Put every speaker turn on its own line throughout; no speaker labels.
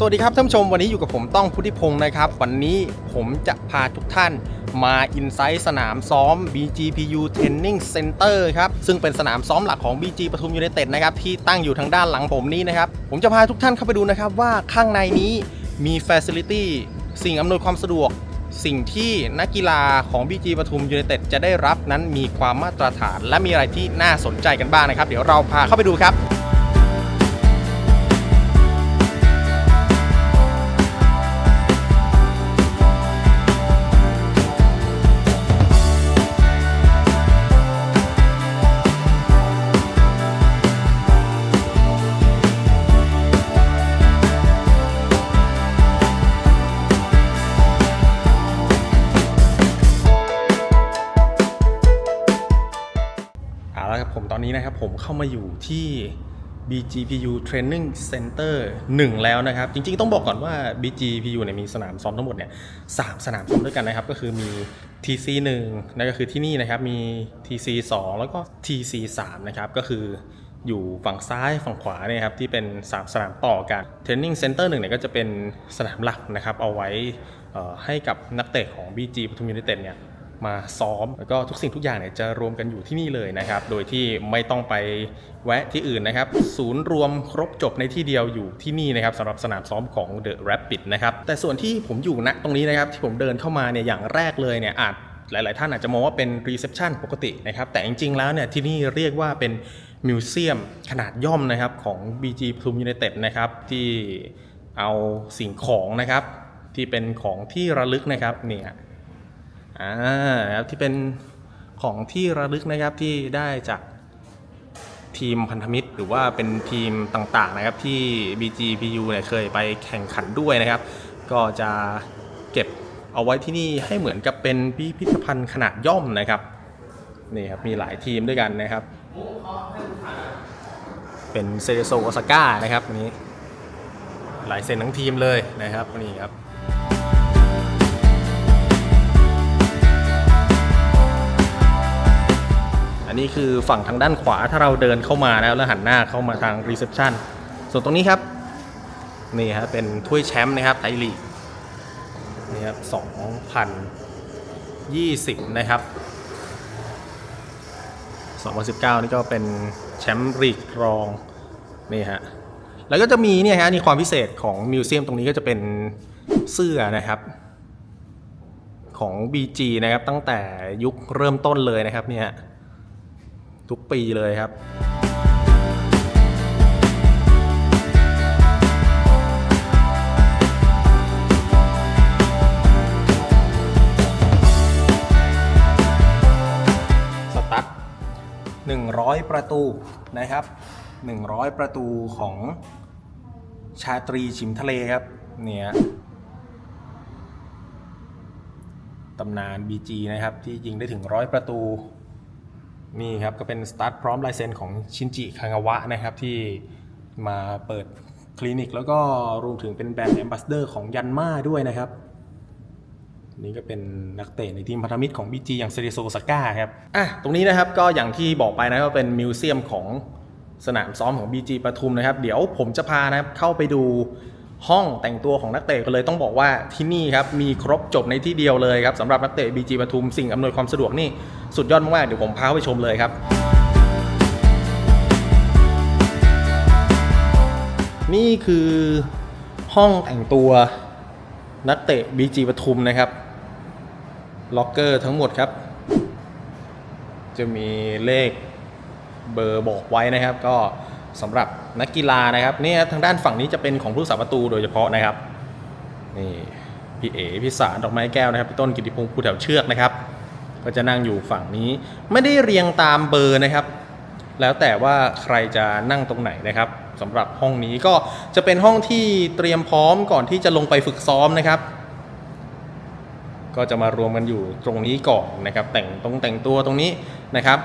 สวัสดีครับท่านผู้ชมวันนี้อยู่กับผมต้องพุทธิพงศ์นะครับ วันนี้ผมจะพาทุกท่านมาอินไซต์สนามซ้อม BGPU Training Center ครับ ซึ่งเป็นสนามซ้อมหลักของ BG ปทุมยูไนเต็ดนะครับ ที่ตั้งอยู่ทางด้านหลังผมนี้นะครับ ผมจะพาทุกท่านเข้าไปดูนะครับว่าข้างในนี้มี Facility สิ่งอำนวยความสะดวก สิ่งที่นักกีฬาของ BG ปทุมยูไนเต็ดจะได้รับนั้นมีความมาตรฐาน และมีอะไรที่น่าสนใจกันบ้างนะครับ เดี๋ยวเราพาเข้าไปดูครับ ผมเข้ามาอยู่ที่ BGPU Training Center 1 แล้วนะครับ จริงๆต้องบอกก่อนว่า BGPU เนี่ยมีสนามซ้อมทั้งหมดเนี่ยสามสนามซ้อมด้วยกันนะครับ ก็คือมี TC 1นั่นก็คือที่นี่นะครับมี TC 2แล้วก็ TC 3นะครับก็คืออยู่ฝั่งซ้ายฝั่งขวาเนี่ยครับที่เป็น3สนามต่อกัน Training Center 1เนี่ยก็จะเป็นสนามหลักนะครับ เอาไว้อ่อให้กับนักเตะของ BG ปทุมยูไนเต็ดเนี่ย มาซ้อม แล้วก็ทุกสิ่งทุกอย่างเนี่ยจะรวมกันอยู่ที่นี่เลยนะครับ โดยที่ไม่ต้องไปแวะที่อื่นนะครับ ศูนย์รวมครบจบในที่เดียวอยู่ที่นี่นะครับสำหรับสนามซ้อมของ The Rapid นะครับ แต่ส่วนที่ผมอยู่ณตรงนี้นะครับที่ผมเดินเข้ามาเนี่ยอย่างแรกเลยเนี่ยอาจหลาย ๆ ท่านอาจจะมองว่าเป็นรีเซพชันปกตินะครับ แต่จริง ๆ แล้วเนี่ยที่นี่เรียกว่าเป็นมิวเซียมขนาดย่อมนะครับของ BG ปทุมยูไนเต็ดนะครับที่เอาสิ่งของนะครับที่เป็นของที่ระลึกนะครับเนี่ย อ่าครับที่เป็นของที่ระลึกนะครับที่ได้จากทีมพันธมิตร หรือว่าเป็นทีมต่างๆนะครับที่ BGPU เนี่ยเคยไปแข่งขันด้วยนะครับ ก็จะเก็บเอาไว้ที่นี่ให้เหมือนกับเป็นพิพิธภัณฑ์ขนาดย่อมนะครับนี่ครับมีหลายทีมด้วยกันนะครับ เป็นเซโซโอซาก้านะครับนนี้ หลายเซนทั้งทีมเลยนะครับนี่ครับ นนี้คือฝั่งทางด้านขวาถ้าเราเดินเข้ามาแล้วแล้วหันหน้าเข้ามาทางรีเซพชันส่วนตรงนี้ครับนี่ครับเป็นถ้วยแชมป์นะครับไทยลีกนี่ครับ2020 นะครับ 2019 นี่ก็เป็นแชมป์ลีกรองนี่ฮะแล้วก็จะมีเนี่ยฮะนี่ความพิเศษของมิวเซียมตรงนี้ก็จะเป็นเสื้อนะครับของ BG นะครับตั้งแต่ยุคเริ่มต้นเลยนะครับเนี่ย ทุกปีเลยครับสตั๊ด100 ประตูนะครับ 100 ประตูของชาตรีชิมทะเลครับ เนี่ยตำนาน BG นะครับ ที่ยิงได้ถึงร้อยประตู นี่ครับก็เป็นสตาร์ทพร้อมลายเซ็นของชินจิคางาวะนะครับที่มาเปิดคลินิก แล้วก็รวมถึงเป็นแบรนด์แอมบาสเดอร์ของยันมาด้วยนะครับ นี่ก็เป็นนักเตะในทีมพันธมิตรของ BG อย่างเซเรโซซาก้าครับอะตรงนี้นะครับก็อย่างที่บอกไปนะก็เป็นมิวเซียมของสนามซ้อมของ BG ปทุมนะครับ เดี๋ยวผมจะพานะครับเข้าไปดู ห้องแต่งตัวของนักเตะกันเลยต้องบอกว่าที่นี่ครับมีครบจบในที่เดียวเลยครับสำหรับนักเตะ BG ปทุมสิ่งอำนวยความสะดวกนี่สุดยอดมากๆเดี๋ยวผมพาไปชมเลยครับ นี่คือห้องแต่งตัวนักเตะ BG ปทุมนะครับล็อกเกอร์ทั้งหมดครับ จะมีเลขเบอร์บอกไว้นะครับ ก็สำหรับ นักกีฬานะครับนี่ทางด้านฝั่งนี้จะเป็นของผู้สาประตูโดยเฉพาะนะครับนี่พี่เอ๋พี่สารดอกไม้แก้วนะครับพี่ต้นกิติพงศ์ภูแถวเชือกนะครับ ก็จะนั่งอยู่ฝั่งนี้ไม่ได้เรียงตามเบอร์นะครับ แล้วแต่ว่าใครจะนั่งตรงไหนนะครับสำหรับห้องนี้ก็จะเป็นห้องที่เตรียมพร้อมก่อนที่จะลงไปฝึกซ้อมนะครับ ก็จะมารวมกันอยู่ตรงนี้ก่อนนะครับ แต่งตรงแต่งตัวตรงนี้นะครับ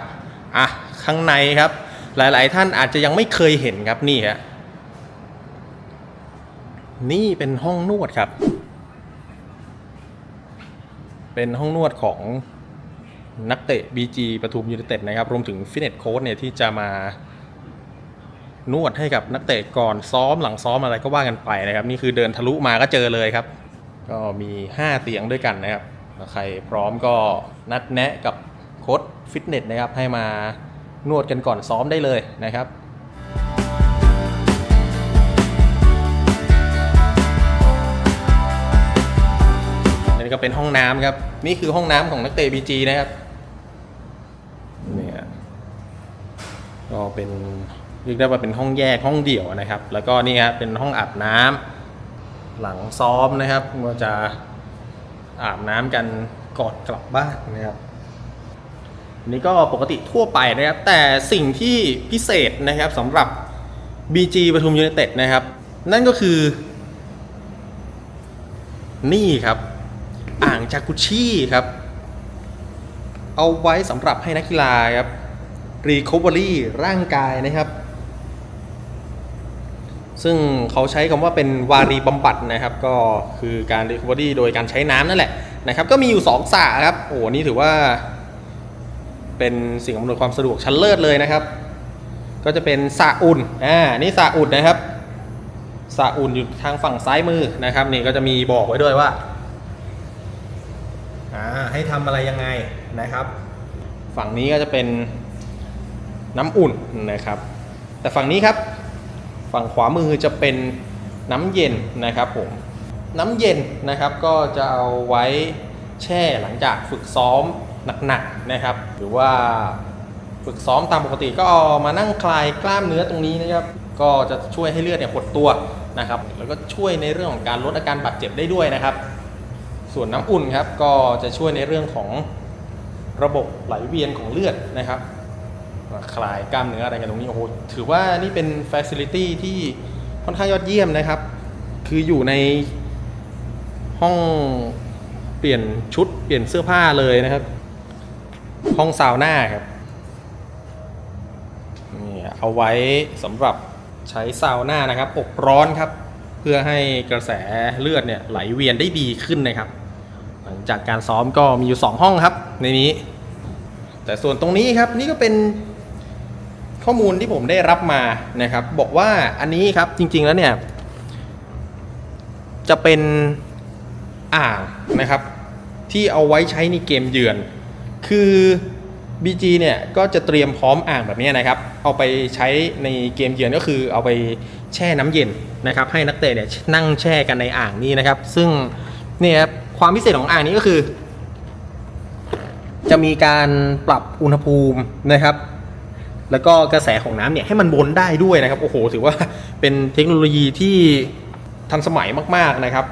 อะข้างในครับ หลาย ๆ ท่านอาจจะยังไม่เคยเห็นครับนี่ฮะนี่เป็นห้องนวดครับ เป็นห้องนวดของนักเตะ BG ปทุมยูไนเต็ดนะครับ รวมถึงฟิตเนสโค้ชเนี่ยที่จะมานวดให้กับนักเตะก่อนซ้อมหลังซ้อมอะไรก็ว่ากันไปนะครับ นี่คือเดินทะลุมาก็เจอเลยครับ ก็มี 5 เตียงด้วยกันนะครับ ใครพร้อมก็นัดแนะกับโค้ชฟิตเนสนะครับให้มา นวดกันก่อนซ้อมได้เลยนะครับนนี้ก็เป็นห้องน้ำครับ นี่คือห้องน้ำของนักเตะบีจีนะครับเนี่ยก็เป็นเรียกได้ว่าเป็นห้องแยกห้องเดี่ยวนะครับ แล้วก็นี่ครับเป็นห้องอาบน้ำหลังซ้อมนะครับก็จะอาบน้ำกันก่อนกลับบ้านนะครับ นนี่ก็ปกติทั่วไปนะครับ แต่สิ่งที่พิเศษนะครับสำหรับ BG ปทุมยูไนเต็ดนะครับ นั่นก็คือ นี่ครับ อ่างจากุชี่ครับ เอาไว้สำหรับให้นักกีฬาครับรีค o เ e อรี่ร่างกายนะครับ ซึ่งเขาใช้คำว่าเป็นวารีบำบัดนะครับ ก็คือการรีค o เ e อรี่โดยการใช้น้ำนั่นแหละนะครับ ก็มีอยู่ 2สระครับ โอ้นี่ถือว่า เป็นสิ่งอำนวยความสะดวกชั้นเลิศเลยนะครับ ก็จะเป็นสระอุ่นอ่านี่สระอุ่นนะครับสระอุ่นอยู่ทางฝั่งซ้ายมือนะครับนี่ก็จะมีบอกไว้ด้วยว่าอ่าให้ทำอะไรยังไงนะครับ ฝั่งนี้ก็จะเป็นน้ำอุ่นนะครับ แต่ฝั่งนี้ครับ ฝั่งขวามือจะเป็นน้ำเย็นนะครับผมน้ำเย็นนะครับก็จะเอาไว้แช่หลังจากฝึกซ้อม หนักๆนะครับ หรือว่าฝึกซ้อมตามปกติก็เอามานั่งคลายกล้ามเนื้อตรงนี้นะครับ ก็จะช่วยให้เลือดเนี่ยหดตัวนะครับ แล้วก็ช่วยในเรื่องของการลดอาการบาดเจ็บได้ด้วยนะครับ ส่วนน้ำอุ่นครับก็จะช่วยในเรื่องของระบบไหลเวียนของเลือดนะครับคลายกล้ามเนื้ออะไรกันตรงนี้โอ้โหถือว่านี่เป็นฟ a ซิลิตี้ที่ค่อนข้างยอดเยี่ยมนะครับ คืออยู่ในห้องเปลี่ยนชุดเปลี่ยนเสื้อผ้าเลยนะครับ ห้องซาวน่าครับนี่เอาไว้สำหรับใช้ซาวน่านะครับอบร้อนครับ เพื่อให้กระแสเลือดเนี่ยไหลเวียนได้ดีขึ้นนะครับ หลังจากการซ้อมก็มีอยู่ 2 ห้องครับในนี้ แต่ส่วนตรงนี้ครับนี่ก็เป็นข้อมูลที่ผมได้รับมานะครับ บอกว่าอันนี้ครับจริง ๆแล้วเนี่ยจะเป็นอ่างนะครับ ที่เอาไว้ใช้ในเกมเยือน คือ BG เนี่ยก็จะเตรียมพร้อมอ่างแบบนี้นะครับ เอาไปใช้ในเกมเยือนก็คือเอาไปแช่น้ำเย็นนะครับ ให้นักเตะเนี่ยนั่งแช่กันในอ่างนี้นะครับ ซึ่งเนี่ยครับความพิเศษของอ่างนี้ก็คือ จะมีการปรับอุณหภูมินะครับ แล้วก็กระแสของน้ำเนี่ยให้มันวนได้ด้วยนะครับโอ้โห ถือว่าเป็นเทคโนโลยีที่ทันสมัยมาก ๆนะครับ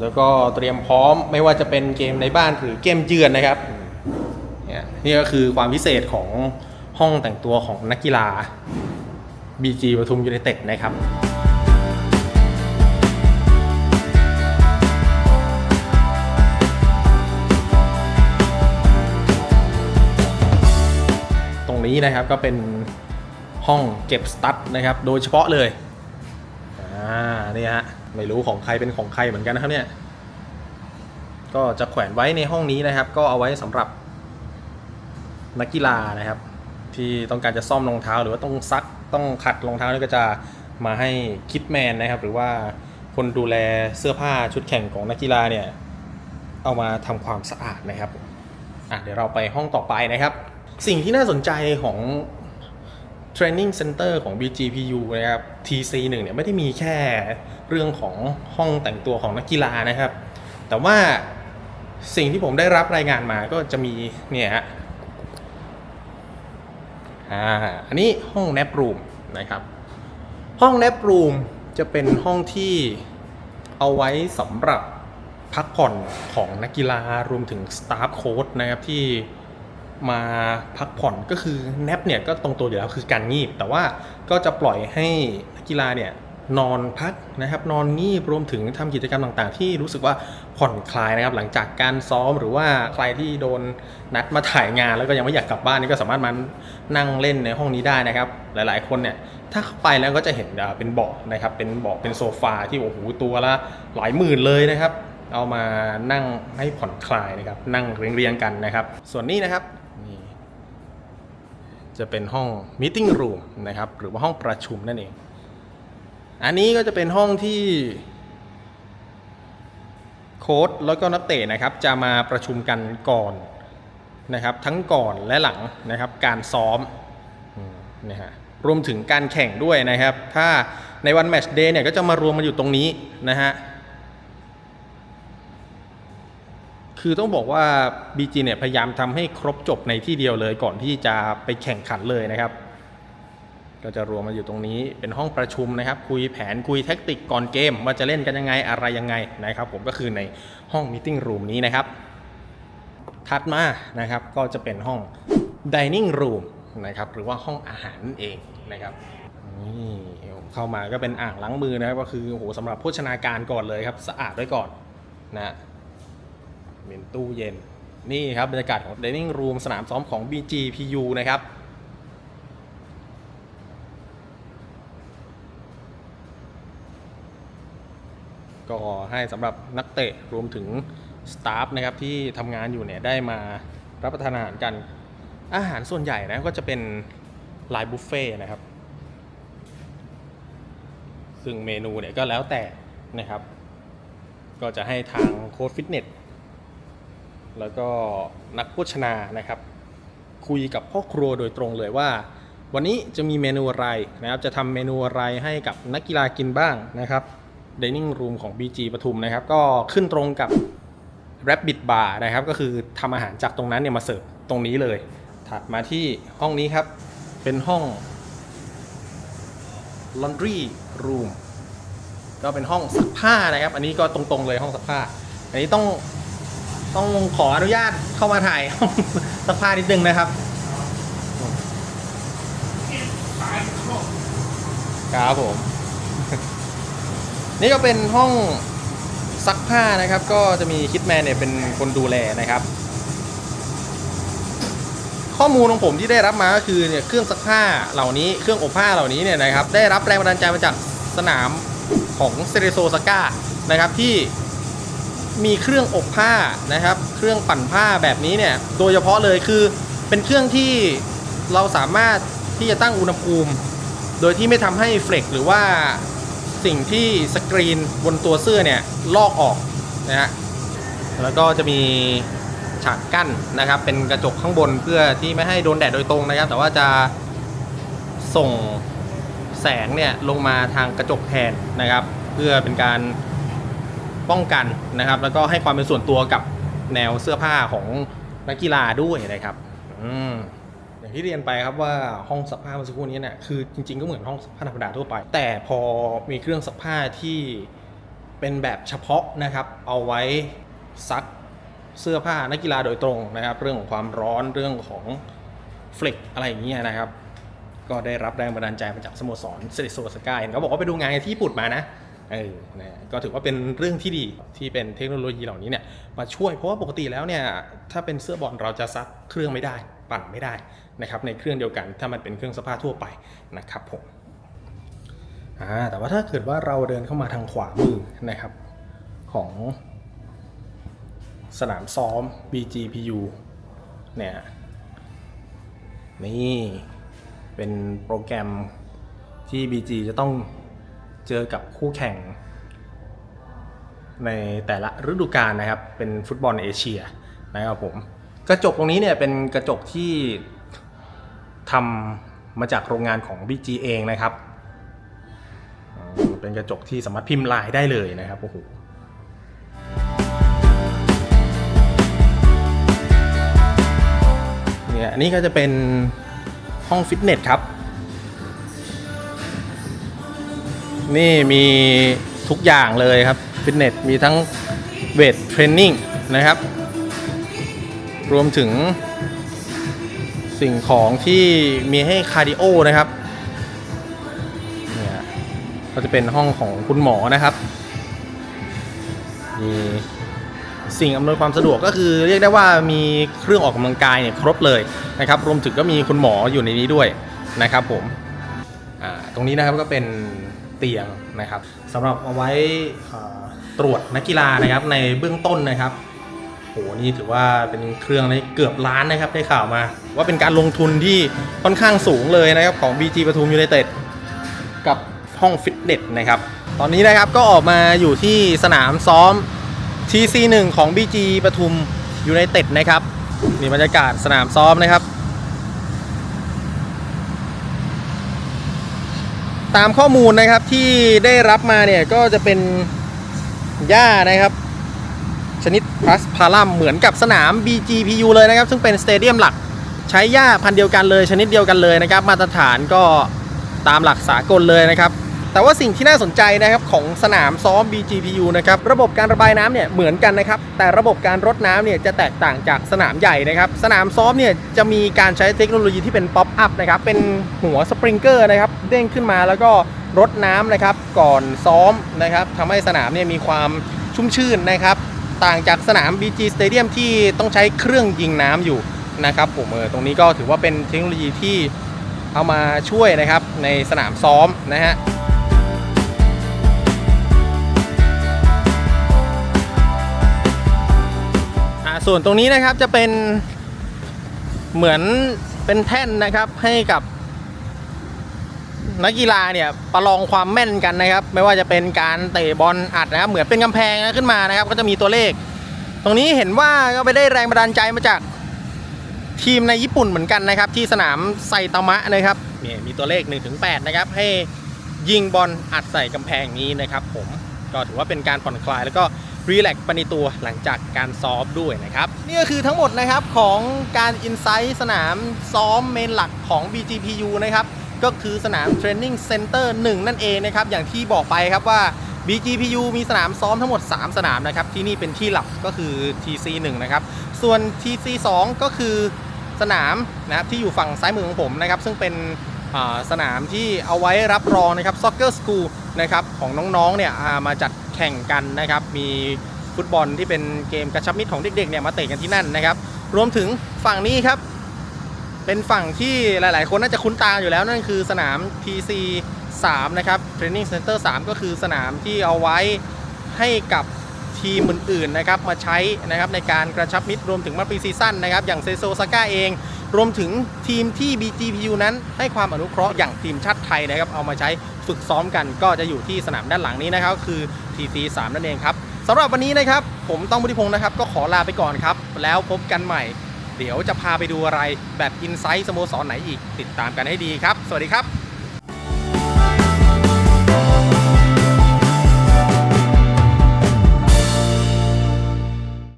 แล้วก็เตรียมพร้อมไม่ว่าจะเป็นเกมในบ้านหรือเกมเยือนนะครับ นี่ยนี่ก็คือความพิเศษของห้องแต่งตัวของนักกีฬา BG ปทุมยูไนเต็ดนะครับตรงนี้นะครับก็เป็นห้องเก็บสตั๊ดนะครับ โดยเฉพาะเลย อ่านี่ฮะไม่รู้ของใครเป็นของใครเหมือนกันนะครับเนี่ย ก็จะแขวนไว้ในห้องนี้นะครับ ก็เอาไว้สำหรับ นักกีฬานะครับ ที่ต้องการจะซ่อมรองเท้า หรือว่าต้องซักต้องขัดรองเท้านี่ก็จะมาให้คิดแมนนะครับ หรือว่าคนดูแลเสื้อผ้าชุดแข่งของนักกีฬาเนี่ยเอามาทำความสะอาดนะครับอะเดี๋ยวเราไปห้องต่อไปนะครับ สิ่งที่น่าสนใจของ Training Center ของ BGPU นะครับ TC1 เนี่ยไม่ได้มีแค่เรื่องของห้องแต่งตัวของนักกีฬานะครับ แต่ว่าสิ่งที่ผมได้รับรายงานมาก็จะมีเนี่ย อ่าอันนี้ห้องแนปรูมนะครับ ห้องแนปรูมจะเป็นห้องที่เอาไว้สำหรับพักผ่อนของนักกีฬารวมถึงสตาฟโค้ดนะครับที่มาพักผ่อนก็คือแนปเนี่ยก็ตรงตัวอยู่แล้วคือการงีบ แต่ว่าก็จะปล่อยให้นักกีฬาเนี่ย นอนพักนะครับนอนงีบรวมถึงทำกิจกรรมต่างๆ ที่รู้สึกว่าผ่อนคลายนะครับหลังจากการซ้อมหรือว่าใครที่โดนนัดมาถ่ายงานแล้วก็ยังไม่อยากกลับบ้านนี่ก็สามารถมานั่งเล่นในห้องนี้ได้นะครับ หลายๆคนเนี่ยถ้าเข้าไปแล้วก็จะเห็นเป็นเบาะนะครับเป็นเบาะเป็นโซฟาที่โอ้โหตัวละหลายหมื่นเลยนะครับ เอามานั่งให้ผ่อนคลายนะครับนั่งเรียงๆกันนะครับ ส่วนนี้นะครับนี่จะเป็นห้อง meeting room นะครับหรือว่าห้องประชุมนั่นเอง อันนี้ก็จะเป็นห้องที่โค้ชแล้วก็นักเตะนะครับ จะมาประชุมกันก่อนนะครับ ทั้งก่อนและหลังนะครับ การซ้อมอืมนะฮะรวมถึงการแข่งด้วยนะครับ ถ้าในวันแมตช์เดย์เนี่ยก็จะมารวมมาอยู่ตรงนี้นะฮะคือต้องบอกว่า BG เนี่ยพยายามทำให้ครบจบในที่เดียวเลยก่อนที่จะไปแข่งขันเลยนะครับ ก็จะรวมมาอยู่ตรงนี้เป็นห้องประชุมนะครับ คุยแผนคุยแท็กติกก่อนเกม ว่าจะเล่นกันยังไงอะไรยังไงนะครับผมก็คือในห้องมิ팅รูมนี้นะครับถัดมานะครับก็จะเป็นห้อง dining room นะครับหรือว่าห้องอาหารนั่นเองนะครับนี่เข้ามาก็เป็นอ่างล้างมือนะครับก็คือโอ้โหสำหรับโภชนาการก่อนเลยครับสะอาดไว้ก่อนนะเป็นตู้เย็นนี่ครับบรรยากาศของ dining room สนามซ้อมของ BGPU นะครับ ก็ให้สำหรับนักเตะรวมถึงสตาฟนะครับที่ทำงานอยู่เนี่ยได้มารับประทานอาหารกัน อาหารส่วนใหญ่นะก็จะเป็นไลน์บุฟเฟ่ต์นะครับ ซึ่งเมนูเนี่ยก็แล้วแต่นะครับ ก็จะให้ทางโค้ชฟิตเนสแล้วก็นักโภชนานะครับ คุยกับพ่อครัวโดยตรงเลยว่า วันนี้จะมีเมนูอะไรนะครับ จะทำเมนูอะไรให้กับนักกีฬากินบ้างนะครับ Dining Room ของ BG ปทุมนะครับ ก็ขึ้นตรงกับ Rabbit Bar นะครับ ก็คือทำอาหารจากตรงนั้นเนี่ยมาเสิร์ฟตรงนี้เลย ถัดมาที่ห้องนี้ครับ เป็นห้อง Laundry Room ก็เป็นห้องซักผ้านะครับ อันนี้ก็ตรงๆเลยห้องซักผ้า อันนี้ต้องต้องขออนุญาตเข้ามาถ่ายห้องซักผ้านิดนึงนะครับครับผม นี่ก็เป็นห้องซักผ้านะครับ ก็จะมีคิดแมนเนี่ยเป็นคนดูแลนะครับ ข้อมูลของผมที่ได้รับมาก็คือเนี่ยเครื่องซักผ้าเหล่านี้เครื่องอบผ้าเหล่านี้เนี่ยนะครับได้รับแรงบันดาลใจมาจากสนามของเซเรโซซาก้านะครับที่มีเครื่องอบผ้านะครับ เครื่องปั่นผ้าแบบนี้เนี่ยโดยเฉพาะเลยคือเป็นเครื่องที่เราสามารถที่จะตั้งอุณหภูมิ โดยที่ไม่ทำให้เฟลกหรือว่า สิ่งที่สกรีนบนตัวเสื้อเนี่ยลอกออกนะฮะแล้วก็จะมีฉากกั้นนะครับ เป็นกระจกข้างบนเพื่อที่ไม่ให้โดนแดดโดยตรงนะครับ แต่ว่าจะส่งแสงเนี่ยลงมาทางกระจกแทนนะครับ เพื่อเป็นการป้องกันนะครับ แล้วก็ให้ความเป็นส่วนตัวกับแนวเสื้อผ้าของนักกีฬาด้วยนะครับ อืม อย่างที่เรียนไปครับว่าห้องซักผ้าเมื่อสักครู่นี้เนี่ยคือจริงๆก็เหมือนห้องซักผ้าธรรมดาทั่วไป แต่พอมีเครื่องซักผ้าที่เป็นแบบเฉพาะนะครับ เอาไว้ซักเสื้อผ้านักกีฬาโดยตรงนะครับ เรื่องของความร้อนเรื่องของเฟลกอะไรอย่างเงี้ยนะครับ ก็ได้รับแรงบันดาลใจมาจากสโมสรเซริโซสกายเห็นเขาบอกว่าไปดูงานที่ญี่ปุ่นมานะเออนะก็ถือว่าเป็นเรื่องที่ดีที่เป็นเทคโนโลยีเหล่านี้เนี่ยมาช่วยเพราะว่าปกติแล้วเนี่ยถ้าเป็นเสื้อบอลเราจะซักเครื่องไม่ได้ ปั่นไม่ได้นะครับในเครื่องเดียวกันถ้ามันเป็นเครื่องซักผ้าทั่วไปนะครับผมแต่ว่าถ้าเกิดว่าเราเดินเข้ามาทางขวามือนะครับของสนามซ้อม BGPU เนี่ยนี่เป็นโปรแกรมที่ BG จะต้องเจอกับคู่แข่ง ในแต่ละฤดูกาลนะครับ เป็นฟุตบอลเอเชียนะครับผม กระจกตรงนี้เนี่ยเป็นกระจกที่ทำมาจากโรงงานของ BG เองนะครับ เป็นกระจกที่สามารถพิมพ์ลายได้เลยนะครับโอ้โหเนี่ยอันนี้ก็จะเป็นห้องฟิตเนสครับ นี่มีทุกอย่างเลยครับ ฟิตเนสมีทั้งเวทเทรนนิ่งนะครับ รวมถึง สิ่งของที่มีให้คาร์ดิโอนะครับเนี่ยก็จะเป็นห้องของคุณหมอนะครับมีสิ่งอำนวยความสะดวกก็คือเรียกได้ว่ามีเครื่องออกกำลังกายเนี่ยครบเลยนะครับ รวมถึงก็มีคุณหมออยู่ในนี้ด้วยนะครับผมตรงนี้นะครับก็เป็นเตียงนะครับสำหรับเอาไว้ตรวจนักกีฬานะครับในเบื้องต้นนะครับ หนี่ถือว่าเป็นเครื่องในเกือบล้านนะครับได้ข่าวมา ว่าเป็นการลงทุนที่ค่อนข้างสูงเลยนะครับของ BG ปทุมยูไนเต็ดกับห้องฟิตเนสนะครับ ตอนนี้นะครับก็ออกมาอยู่ที่สนามซ้อม TC1 ของ BG ปทุมยูไนเต็ดนะครับมีบรรยากาศสนามซ้อมนะครับ ตามข้อมูลนะครับที่ได้รับมาเนี่ยก็จะเป็นหญ้านะครับ ชนิดพลัสพารัมเหมือนกับสนาม BGPU เลยนะครับ ซึ่งเป็นสเตเดียมหลักใช้หญ้าพันธุ์เดียวกันเลย ชนิดเดียวกันเลยนะครับ มาตรฐานก็ตามหลักสากลเลยนะครับ แต่ว่าสิ่งที่น่าสนใจนะครับของสนามซ้อม BGPU นะครับระบบการระบายน้ำเนี่ยเหมือนกันนะครับ แต่ระบบการรดน้ำเนี่ยจะแตกต่างจากสนามใหญ่นะครับ สนามซ้อมเนี่ยจะมีการใช้เทคโนโลยีที่เป็นป๊อปอัพนะครับเป็นหัวสปริงเกอร์นะครับเด้งขึ้นมาแล้วก็รดน้ำนะครับก่อนซ้อมนะครับทำให้สนามเนี่ยมีความชุ่มชื่นนะครับ ต่างจากสนาม BG Stadium ที่ต้องใช้เครื่องยิงน้ำอยู่นะครับผมเออตรงนี้ก็ถือว่าเป็นเทคโนโลยีที่เอามาช่วยนะครับในสนามซ้อมนะฮะอ่าส่วนตรงนี้นะครับจะเป็นเหมือนเป็นแท่นนะครับให้กับ นักกีฬาเนี่ยประลองความแม่นกันนะครับ ไม่ว่าจะเป็นการเตะบอลอัดนะครับเหมือนเป็นกำแพงนะขึ้นมานะครับ ก็จะมีตัวเลข ตรงนี้เห็นว่าก็ไปได้แรงบันดาลใจมาจากทีมในญี่ปุ่นเหมือนกันนะครับ ที่สนามไซตามะนะครับเนี่ยมีตัวเลข1-8นะครับ ให้ยิงบอลอัดใส่กำแพงนี้นะครับ ผมก็ถือว่าเป็นการผ่อนคลายแล้วก็รีแลกซ์ปในตัวหลังจากการซ้อมด้วยนะครับ นี่ก็คือทั้งหมดนะครับของการอินไซต์สนามซ้อมเมนหลักของ BGPU นะครับ ก็คือสนามเทรนนิ่งเซ็นเตอร์1นั่นเองนะครับ อย่างที่บอกไปครับว่า BGPU มีสนามซ้อมทั้งหมด 3 สนามนะครับ ที่นี่เป็นที่หลักก็คือ TC1 นะครับ ส่วน TC2 ก็คือสนามนะครับที่อยู่ฝั่งซ้ายมือของผมนะครับ ซึ่งเป็นสนามที่เอาไว้รับรองนะครับ Soccer School นะครับของน้องๆเนี่ยามาจัดแข่งกันนะครับ มีฟุตบอลที่เป็นเกมกระชับมิตรของเด็กๆเนี่ยมาเตะกันที่นั่นนะครับ รวมถึงฝั่งนี้ครับ เป็นฝั่งที่หลาย ๆ คนน่าจะคุ้นตาอยู่แล้วนั่นคือสนาม TC 3 นะครับ Training Center 3 ก็คือสนามที่เอาไว้ให้กับทีมอื่น ๆ นะครับ มาใช้นะครับในการกระชับมิตรรวมถึงมาปีซีซั่นนะครับ อย่างเซโซซาก้าเอง รวมถึงทีมที่ BGPU นั้น ให้ความอนุเคราะห์อย่างทีมชาติไทยนะครับ เอามาใช้ฝึกซ้อมกันก็จะอยู่ที่สนามด้านหลังนี้นะครับ คือ TC 3นั่นเองครับสำหรับวันนี้นะครับผมต้องบุธิพงศ์นะครับ ก็ขอลาไปก่อนครับ แล้วพบกันใหม่ เดี๋ยวจะพาไปดูอะไรแบบอินไซต์สโมสรไหนอีก ติดตามกันให้ดีครับ สวัสดีครับ